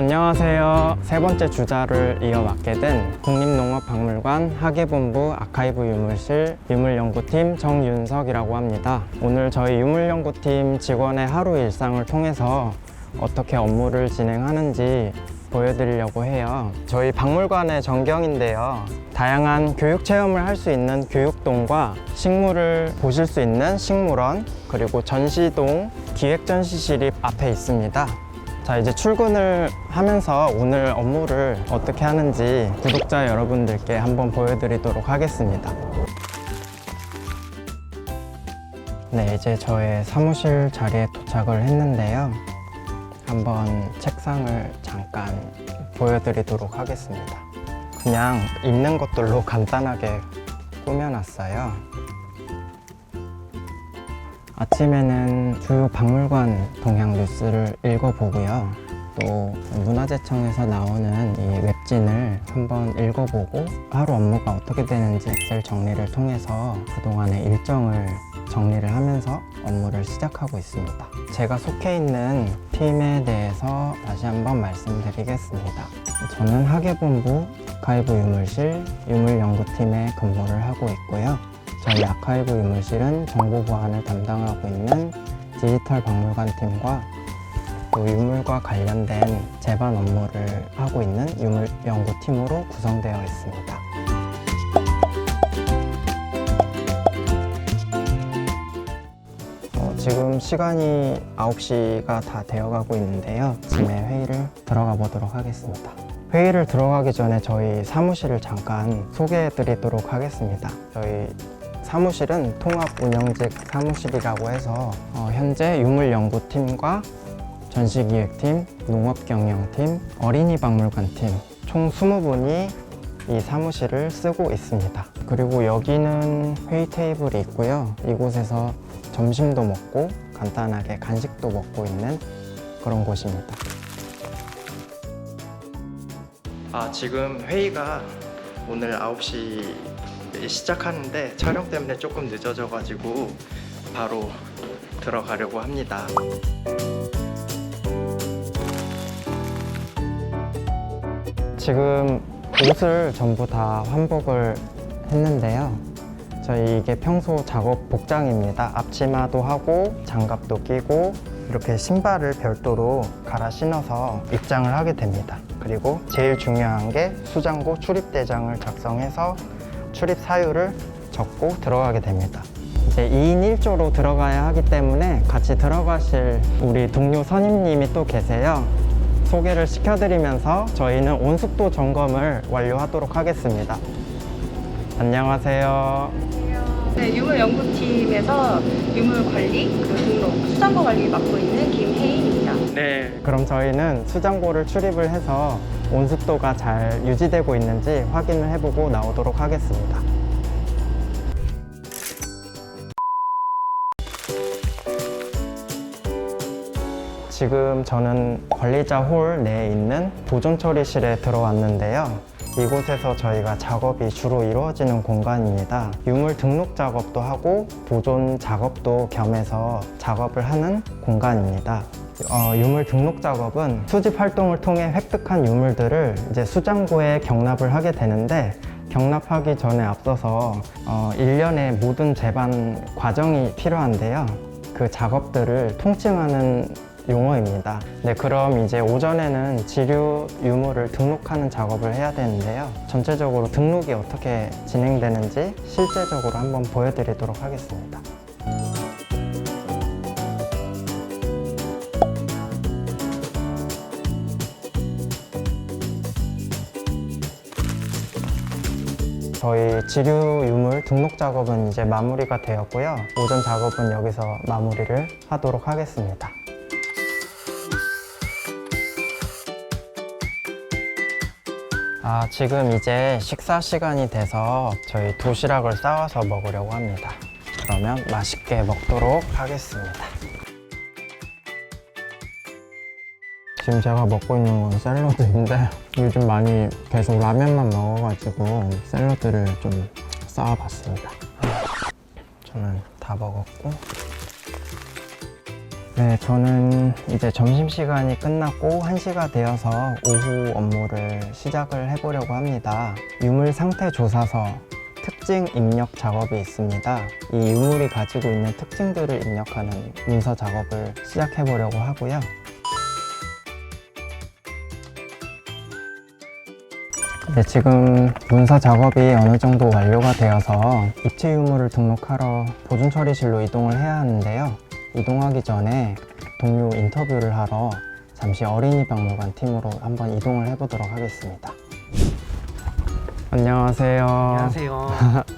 안녕하세요. 세 번째 주자를 이어 맡게 된 국립농업박물관 학예본부 아카이브 유물실 유물연구팀 정윤석이라고 합니다. 오늘 저희 유물연구팀 직원의 하루 일상을 통해서 어떻게 업무를 진행하는지 보여드리려고 해요. 저희 박물관의 전경인데요. 다양한 교육 체험을 할 수 있는 교육동과 식물을 보실 수 있는 식물원, 그리고 전시동 기획전시실이 앞에 있습니다. 자, 이제 출근을 하면서 오늘 업무를 어떻게 하는지 구독자 여러분들께 한번 보여드리도록 하겠습니다. 네, 이제 저의 사무실 자리에 도착을 했는데요. 한번 책상을 잠깐 보여드리도록 하겠습니다. 그냥 있는 것들로 간단하게 꾸며놨어요. 아침에는 주요 박물관 동향 뉴스를 읽어보고요. 또 문화재청에서 나오는 이 웹진을 한번 읽어보고 하루 업무가 어떻게 되는지 엑셀 정리를 통해서 그동안의 일정을 정리를 하면서 업무를 시작하고 있습니다. 제가 속해 있는 팀에 대해서 다시 한번 말씀드리겠습니다. 저는 학예본부 아카이브 유물실 유물연구팀에 근무를 하고 있고요. 저희 아카이브 유물실은 정보 보안을 담당하고 있는 디지털 박물관 팀과 또 유물과 관련된 제반 업무를 하고 있는 유물 연구팀으로 구성되어 있습니다. 어, 지금 시간이 9시가 다 되어가고 있는데요. 짐에 회의를 들어가 보도록 하겠습니다. 회의를 들어가기 전에 저희 사무실을 잠깐 소개해 드리도록 하겠습니다. 저희 사무실은 통합 운영직 사무실이라고 해서 어, 현재 유물연구팀과 전시기획팀, 농업경영팀, 어린이박물관팀 총 20분이 이 사무실을 쓰고 있습니다. 그리고 여기는 회의 테이블이 있고요. 이곳에서 점심도 먹고 간단하게 간식도 먹고 있는 그런 곳입니다. 아, 지금 회의가 오늘 9시 시작하는데 촬영 때문에 조금 늦어져 가지고 바로 들어가려고 합니다. 지금 옷을 전부 다 환복을 했는데요. 저희 이게 평소 작업 복장입니다. 앞치마도 하고 장갑도 끼고 이렇게 신발을 별도로 갈아 신어서 입장을 하게 됩니다. 그리고 제일 중요한 게 수장고 출입대장을 작성해서 출입 사유를 적고 들어가게 됩니다. 이제 2인 1조로 들어가야 하기 때문에 같이 들어가실 우리 동료 선임님이 또 계세요. 소개를 시켜드리면서 저희는 온습도 점검을 완료하도록 하겠습니다. 안녕하세요. 네, 유물연구팀에서 유물관리, 그 등록, 수장고 관리 맡고 있는 김혜인입니다. 네. 그럼 저희는 수장고를 출입을 해서 온습도가 잘 유지되고 있는지 확인을 해보고 나오도록 하겠습니다. 지금 저는 관리자 홀 내에 있는 보존 처리실에 들어왔는데요. 이곳에서 저희가 작업이 주로 이루어지는 공간입니다. 유물 등록 작업도 하고 보존 작업도 겸해서 작업을 하는 공간입니다. 어, 유물 등록 작업은 수집 활동을 통해 획득한 유물들을 이제 수장고에 경납을 하게 되는데 경납하기 전에 앞서서 어, 일련의 모든 재반 과정이 필요한데요. 그 작업들을 통칭하는 용어입니다. 네, 그럼 이제 오전에는 지류 유물을 등록하는 작업을 해야 되는데요. 전체적으로 등록이 어떻게 진행되는지 실제적으로 한번 보여드리도록 하겠습니다. 저희 지류 유물 등록 작업은 이제 마무리가 되었고요. 오전 작업은 여기서 마무리를 하도록 하겠습니다. 아, 지금 이제 식사 시간이 돼서 저희 도시락을 싸와서 먹으려고 합니다. 그러면 맛있게 먹도록 하겠습니다. 지금 제가 먹고 있는 건 샐러드인데 요즘 많이 계속 라면만 먹어가지고 샐러드를 좀 싸와봤습니다. 저는 다 먹었고 네, 저는 이제 점심시간이 끝났고 1시가 되어서 오후 업무를 시작을 해보려고 합니다. 유물 상태 조사서 특징 입력 작업이 있습니다. 이 유물이 가지고 있는 특징들을 입력하는 문서 작업을 시작해 보려고 하고요. 네, 지금 문서 작업이 어느 정도 완료가 되어서 입체 유물을 등록하러 보존 처리실로 이동을 해야 하는데요. 이동하기 전에 동료 인터뷰를 하러 잠시 어린이 박물관 팀으로 한번 이동을 해보도록 하겠습니다. 안녕하세요. 안녕하세요.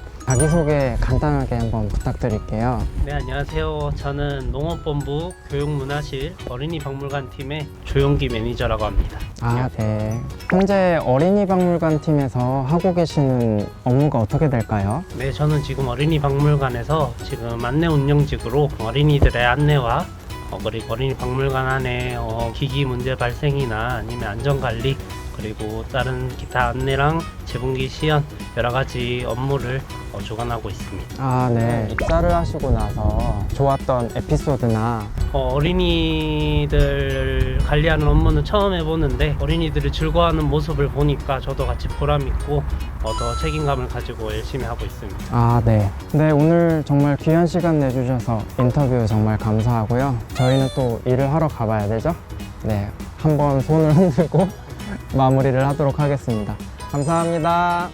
자기소개 간단하게 한번 부탁드릴게요. 네, 안녕하세요. 저는 농업본부 교육문화실 어린이 박물관 팀의 조용기 매니저라고 합니다. 아, 네. 현재 어린이 박물관 팀에서 하고 계시는 업무가 어떻게 될까요? 네, 저는 지금 어린이 박물관에서 지금 안내 운영직으로 어린이들의 안내와 어, 그리고 어린이 박물관 안에 어, 기기 문제 발생이나 아니면 안전 관리 그리고 다른 기타 안내랑 재분기 시연 여러 가지 업무를 어, 주관하고 있습니다. 아, 네. 입사를 하시고 나서 좋았던 에피소드나 어, 어린이들 관리하는 업무는 처음 해보는데 어린이들이 즐거워하는 모습을 보니까 저도 같이 보람 있고 어, 더 책임감을 가지고 열심히 하고 있습니다. 아, 네. 네, 오늘 정말 귀한 시간 내주셔서 인터뷰 정말 감사하고요. 저희는 또 일을 하러 가봐야 되죠? 네. 한번 손을 흔들고 마무리를 하도록 하겠습니다. 감사합니다.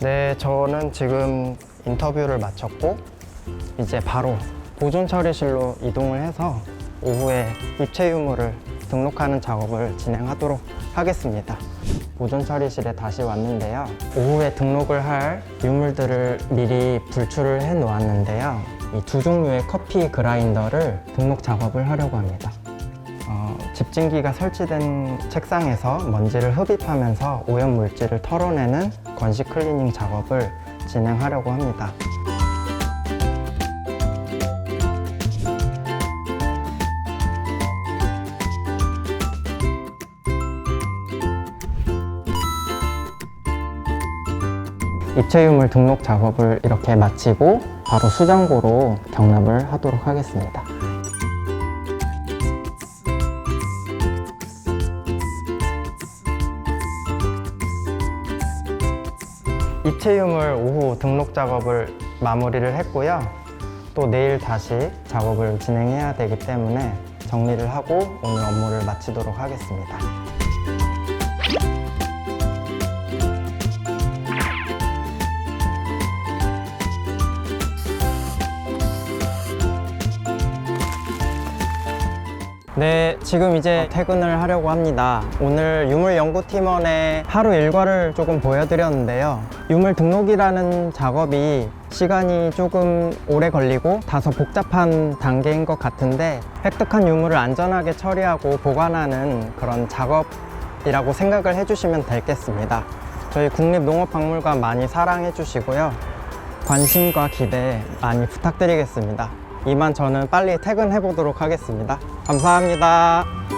네, 저는 지금 인터뷰를 마쳤고 이제 바로 보존 처리실로 이동을 해서 오후에 입체 유물을 등록하는 작업을 진행하도록 하겠습니다. 보존 처리실에 다시 왔는데요. 오후에 등록을 할 유물들을 미리 불출을 해 놓았는데요. 이 두 종류의 커피 그라인더를 등록 작업을 하려고 합니다. 어, 집진기가 설치된 책상에서 먼지를 흡입하면서 오염 물질을 털어내는 건식 클리닝 작업을 진행하려고 합니다. 입체 유물 등록 작업을 이렇게 마치고 바로 수장고로 경납을 하도록 하겠습니다. 유물 오후 등록 작업을 마무리를 했고요. 또 내일 다시 작업을 진행해야 되기 때문에 정리를 하고 오늘 업무를 마치도록 하겠습니다. 네, 지금 이제 퇴근을 하려고 합니다. 오늘 유물 연구팀원의 하루 일과를 조금 보여드렸는데요. 유물 등록이라는 작업이 시간이 조금 오래 걸리고 다소 복잡한 단계인 것 같은데 획득한 유물을 안전하게 처리하고 보관하는 그런 작업이라고 생각을 해주시면 되겠습니다. 저희 국립농업박물관 많이 사랑해 주시고요. 관심과 기대 많이 부탁드리겠습니다. 이만 저는 빨리 퇴근해 보도록 하겠습니다. 감사합니다.